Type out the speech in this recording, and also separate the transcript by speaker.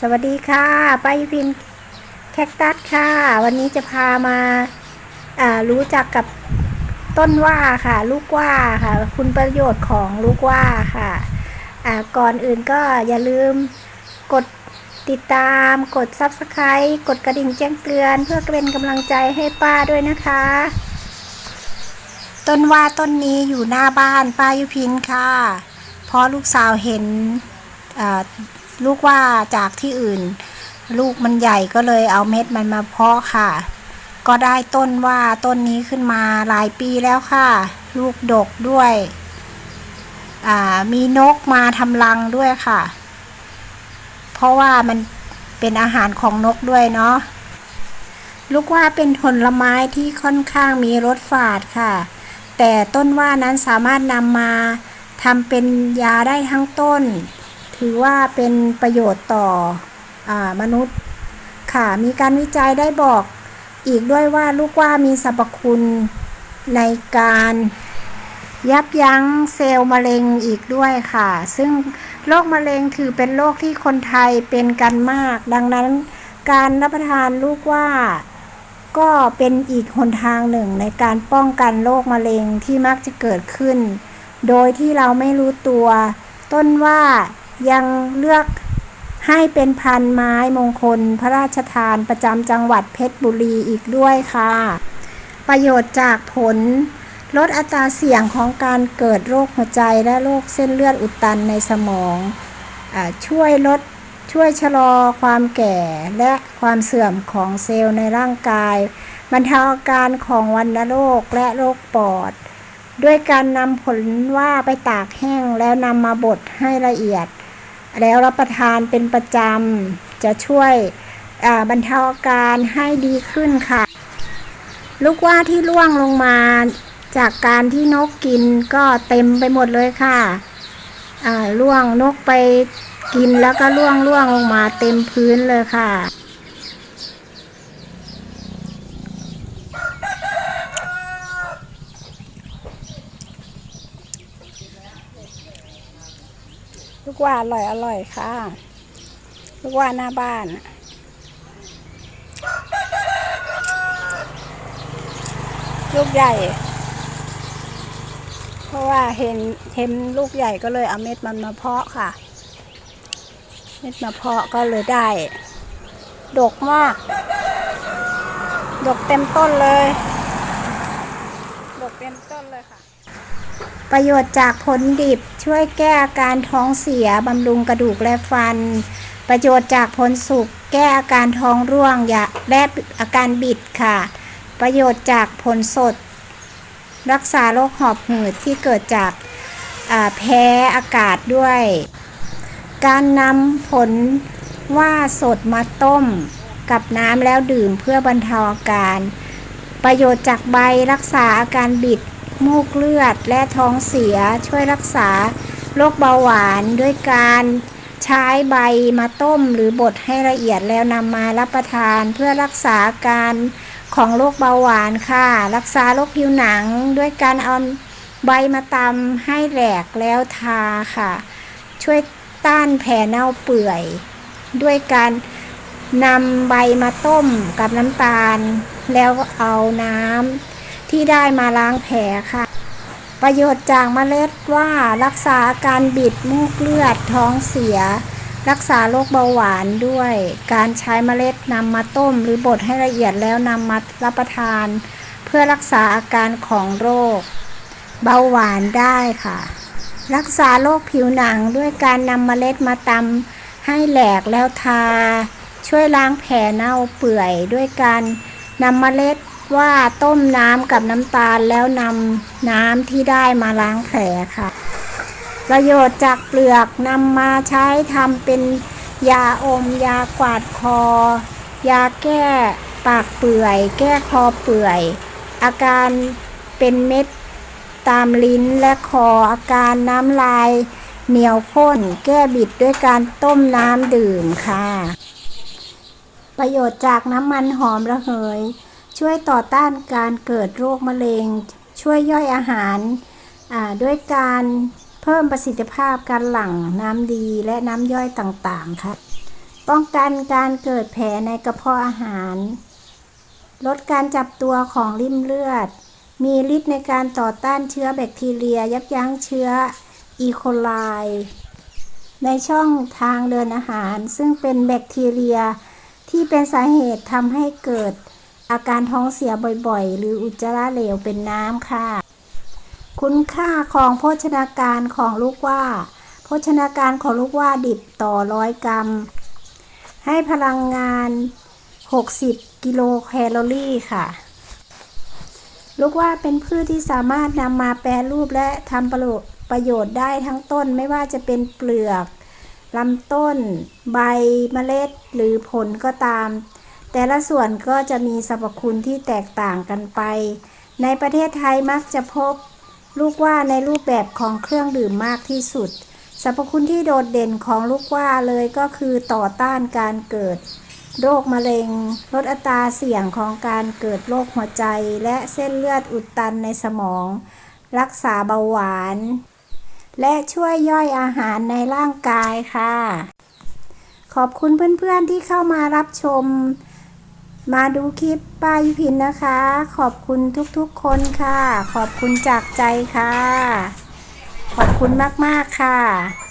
Speaker 1: สวัสดีค่ะป้ายุพินแคคตัสค่ะ วันนี้จะพามาอ่ารู้จักกับต้นว่าค่ะ ลูกว่าค่ะ คุณประโยชน์ของลูกว่าค่ะอ่าก่อนอื่นก็อย่าลืมกดติดตามกด Subscribe กดกระดิ่งแจ้งเตือน เพื่อเป็นกำลังใจให้ป้าด้วยนะคะ ต้นว่าต้นนี้อยู่หน้าบ้านป้ายุพินค่ะ เพราะลูกสาวเห็นอ่า ลูกว่าจากที่อื่น ลูกมันใหญ่ก็เลยเอาเม็ดมันมาเพาะค่ะ ก็ได้ต้นว่าต้นนี้ขึ้นมาหลายปีแล้วค่ะ ลูกดกด้วยมีนกมาทำรังด้วยค่ะ เพราะว่ามันเป็นอาหารของนกด้วยเนาะลูกว่าเป็นผลไม้ที่ค่อนข้างมีรสฝาดค่ะ แต่ต้นว่านั้นสามารถนำมาทำเป็นยาได้ทั้งต้น ถือว่าเป็นประโยชน์ต่ออมนุษย์ค่ะมีการวิจัยได้บอกอีกด้วยว่าลูกว่ามีสรรพคุณในการยับยั้งเซลล์มะเร็งอีกด้วยค่ะ ซึ่งโรคมะเร็งถือเป็นโรคที่คนไทยเป็นกันมาก ดังนั้นการรับประทานลูกว่าก็เป็นอีกหนทางหนึ่งในการป้องกันโรคมะเร็งที่มักจะเกิดขึ้น โดยที่เราไม่รู้ตัว ต้นว่า ยังเลือกให้เป็นพันไม้มงคลพระราชทานประจำจังหวัดเพชรบุรีอีกด้วยค่ะ ประโยชน์จากผล ลดอัตราเสี่ยงของการเกิดโรคหัวใจและโรคเส้นเลือดอุดตันในสมองอช่วยลดช่วยชะลอความแก่และความเสื่อมของเซลล์ในร่างกายบรรเทาอาการของวัณโรคและโรคปอด ด้วยการนำผลว่าไปตากแห้งแล้วนำมาบดให้ละเอียด แล้วรับประทานเป็นประจำ จะช่วยบรรเทาอาการให้ดีขึ้นค่ะ ลูกว่าที่ร่วงลงมาจากการที่นกกินก็เต็มไปหมดเลยค่ะร่วงนกไปกินแล้วก็ร่วงร่วงลงมาเต็มพื้นเลยค่ะ ลูกว่าอร่อยอร่อยค่ะ ลูกว่าหน้าบ้านลูกใหญ่ เพราะว่าเห็นเห็นลูกใหญ่ก็เลยเอาเม็ดมันมาเพาะค่ะ เม็ดมาเพาะก็เลยได้ ดกมาก ดกเต็มต้นเลย ดกเต็มต้นเลยค่ะ ประโยชน์จากผลดิบช่วยแก้อาการท้องเสียบำรุงกระดูกและฟัน ประโยชน์จากผลสุกแก้อาการท้องร่วงยาและอาการบิดค่ะ ประโยชน์จากผลสด รักษาโรคหอบหืดที่เกิดจากแพ้อากาศด้วย การนำผลว่าสดมาต้มกับน้ำแล้วดื่มเพื่อบรรเทาอาการ ประโยชน์จากใบรักษาอาการบิด มูกเลือด และท้องเสียช่วยรักษาโรคเบาหวานด้วยการใช้ใบมาต้มหรือบดให้ละเอียดแล้วนำมารับประทานเพื่อรักษาการของโรคเบาหวานค่ะ รักษาโรคผิวหนังด้วยการเอาใบมาตำให้แหลกแล้วทาค่ะ ช่วยต้านแผลเน่าเปื่อย ด้วยการนำใบมาต้มกับน้ำตาล แล้วเอาน้ำ ที่ได้มาล้างแผลค่ะ ประโยชน์จากเมล็ดว่ารักษาการบิดมูกเลือดท้องเสีย รักษาโรคเบาหวานด้วย การใช้เมล็ดนำมาต้มหรือบดให้ละเอียดแล้วนำมารับประทาน เพื่อรักษาอาการของโรค เบาหวานได้ค่ะ รักษาโรคผิวหนังด้วยการนำเมล็ดมาตำให้แหลกแล้วทา ช่วยล้างแผลเน่าเปื่อยด้วยการนำเมล็ด ว่าต้มน้ำกับน้ำตาลแล้วนำน้ำที่ได้มาล้างแผลค่ะ ประโยชน์จากเปลือกนำมาใช้ทำเป็นยาอม ยากวาดคอ ยาแก้ปากเปื่อย แก้คอเปื่อย อาการเป็นเม็ดตามลิ้นและคออาการน้ำลายเหนียวข้น แก้บิดด้วยการต้มน้ำดื่มค่ะ ประโยชน์จากน้ำมันหอมระเหย ช่วยต่อต้านการเกิดโรคมะเร็ง ช่วยย่อยอาหารด้วยการเพิ่มประสิทธิภาพการหลั่งน้ำดีและน้ำย่อยต่างๆค่ะป้องกันการเกิดแผลในกระเพาะอาหาร ลดการจับตัวของริ่มเลือด มีฤทธิ์ในการต่อต้านเชื้อแบคทีเรีย ยับยั้งเชื้ออีโคไลในช่องทางเดินอาหาร ซึ่งเป็นแบคทีเรียที่เป็นสาเหตุทำให้เกิด อาการท้องเสียบ่อยๆ หรืออุจจาระเหลวเป็นน้ำค่ะ คุณค่าของโภชนาการของลูกว่า โภชนาการของลูกว่าดิบต่อร้อยกรัม ให้พลังงาน 60 กิโลแคลอรี่ค่ะ ลูกว่าเป็นพืชที่สามารถนำมาแปรรูปและทำประโยชน์ประโยชน์ได้ทั้งต้นไม่ว่าจะเป็นเปลือกลำต้น ใบเมล็ด หรือผลก็ตาม แต่ละส่วนก็จะมีสรรพคุณที่แตกต่างกันไป ในประเทศไทยมักจะพบ ลูกว่าในรูปแบบของเครื่องดื่มมากที่สุด สรรพคุณที่โดดเด่นของลูกว่าเลยก็คือต่อต้านการเกิด โรคมะเร็ง ลดอัตราเสี่ยงของการเกิดโรคหัวใจ และเส้นเลือดอุดตันในสมอง รักษาเบาหวาน และช่วยย่อยอาหารในร่างกายค่ะ ขอบคุณเพื่อนๆที่เข้ามารับชม มาดูคลิปป้ายุพินนะคะ ขอบคุณทุกๆคนค่ะ ขอบคุณจากใจค่ะ ขอบคุณมากๆค่ะ